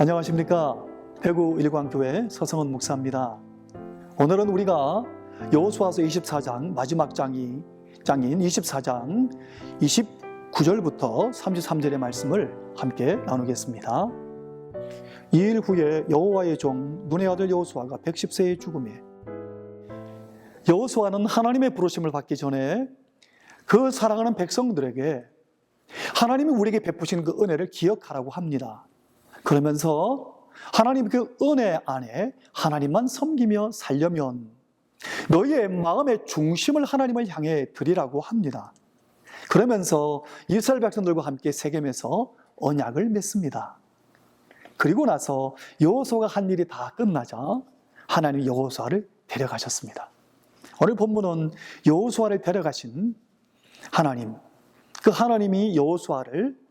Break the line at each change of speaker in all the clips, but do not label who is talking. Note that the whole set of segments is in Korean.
안녕하십니까 대구 일광교회 서성은 목사입니다. 오늘은 우리가 여호수아서 24장 마지막 장이 장인 24장 29절부터 33절의 말씀을 함께 나누겠습니다. 이 일 후에 여호와의 종 눈의 아들 여호수아가 110세의 죽음에 여호수아는 하나님의 부르심을 받기 전에 그 사랑하는 백성들에게 하나님이 우리에게 베푸신 그 은혜를 기억하라고 합니다. 그러면서 하나님 그 은혜 안에 하나님만 섬기며 살려면 너희의 마음의 중심을 하나님을 향해 드리라고 합니다. 그러면서 이스라엘 백성들과 함께 세겜에서 언약을 맺습니다. 그리고 나서 여호수아가 한 일이 다 끝나자 하나님 여호수아를 데려가셨습니다. 오늘 본문은 여호수아를 데려가신 하나님, 그 하나님이 여호수아를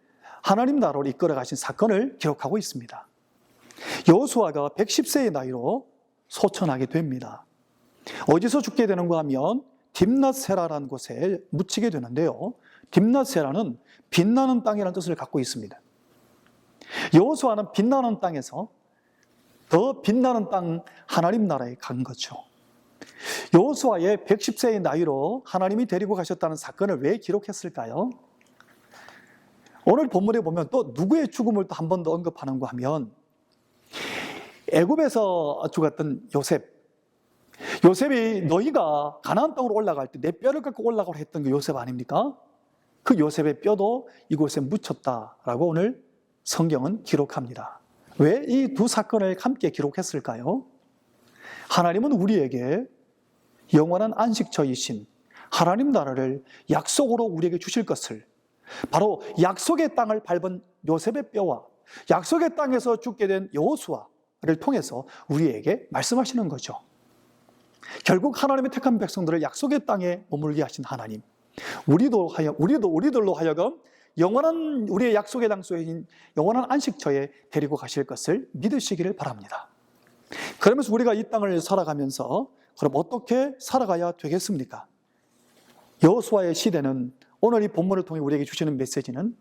하나님 나라로 이끌어 가신 사건을 기록하고 있습니다. 여호수아가 110세의 나이로 소천하게 됩니다. 어디서 죽게 되는가 하면 딥낫세라라는 곳에 묻히게 되는데요. 딥낫세라는 빛나는 땅이라는 뜻을 갖고 있습니다. 여호수아는 빛나는 땅에서 더 빛나는 땅 하나님 나라에 간 거죠. 여호수아의 110세의 나이로 하나님이 데리고 가셨다는 사건을 왜 기록했을까요? 오늘 본문에 보면 또 누구의 죽음을 또 한 번 더 언급하는가 하면 애굽에서 죽었던 요셉. 요셉이 너희가 가나안 땅으로 올라갈 때 내 뼈를 갖고 올라가라 했던 그 요셉 아닙니까? 그 요셉의 뼈도 이곳에 묻혔다라고 오늘 성경은 기록합니다. 왜 이 두 사건을 함께 기록했을까요? 하나님은 우리에게 영원한 안식처이신 하나님 나라를 약속으로 우리에게 주실 것을 바로 약속의 땅을 밟은 요셉의 뼈와 약속의 땅에서 죽게 된 여호수아를 통해서 우리에게 말씀하시는 거죠. 결국 하나님의 택한 백성들을 약속의 땅에 머물게 하신 하나님. 우리도 하여 우리도 우리들로 하여금 영원한 우리의 약속의 장소인 영원한 안식처에 데리고 가실 것을 믿으시기를 바랍니다. 그러면서 우리가 이 땅을 살아가면서 그럼 어떻게 살아가야 되겠습니까? 여호수아의 시대는 오늘 이 본문을 통해 우리에게 주시는 메시지는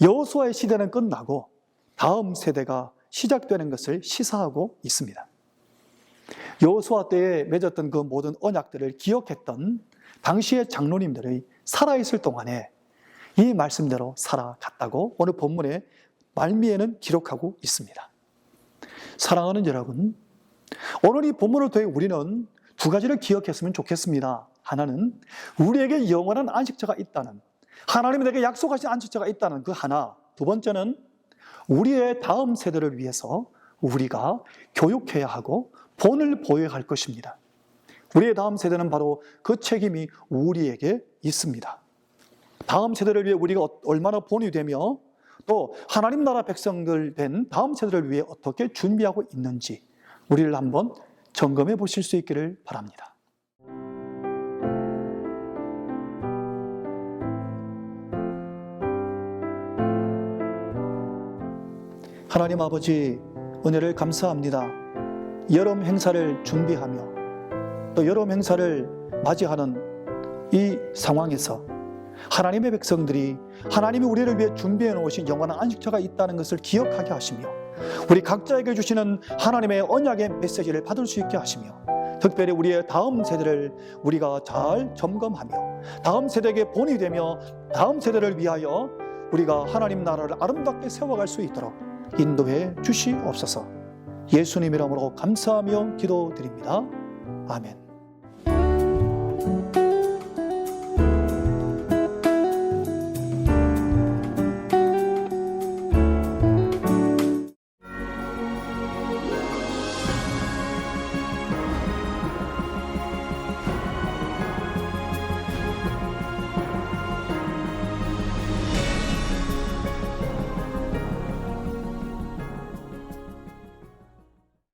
여호수아의 시대는 끝나고 다음 세대가 시작되는 것을 시사하고 있습니다. 여호수아 때에 맺었던 그 모든 언약들을 기억했던 당시의 장로님들의 살아있을 동안에 이 말씀대로 살아갔다고 오늘 본문의 말미에는 기록하고 있습니다. 사랑하는 여러분, 오늘 이 본문을 통해 우리는 두 가지를 기억했으면 좋겠습니다. 하나는 우리에게 영원한 안식처가 있다는 하나님이 내게 약속하신 안식처가 있다는 그 하나. 두 번째는 우리의 다음 세대를 위해서 우리가 교육해야 하고 본을 보여야 할 것입니다. 우리의 다음 세대는 바로 그 책임이 우리에게 있습니다. 다음 세대를 위해 우리가 얼마나 본이 되며 또 하나님 나라 백성들 된 다음 세대를 위해 어떻게 준비하고 있는지 우리를 한번 점검해 보실 수 있기를 바랍니다. 하나님 아버지 은혜를 감사합니다. 여름 행사를 준비하며 또 여름 행사를 맞이하는 이 상황에서 하나님의 백성들이 하나님이 우리를 위해 준비해 놓으신 영원한 안식처가 있다는 것을 기억하게 하시며 우리 각자에게 주시는 하나님의 언약의 메시지를 받을 수 있게 하시며 특별히 우리의 다음 세대를 우리가 잘 점검하며 다음 세대에게 본이 되며 다음 세대를 위하여 우리가 하나님 나라를 아름답게 세워갈 수 있도록 인도해 주시옵소서 예수님 이름으로 감사하며 기도드립니다. 아멘.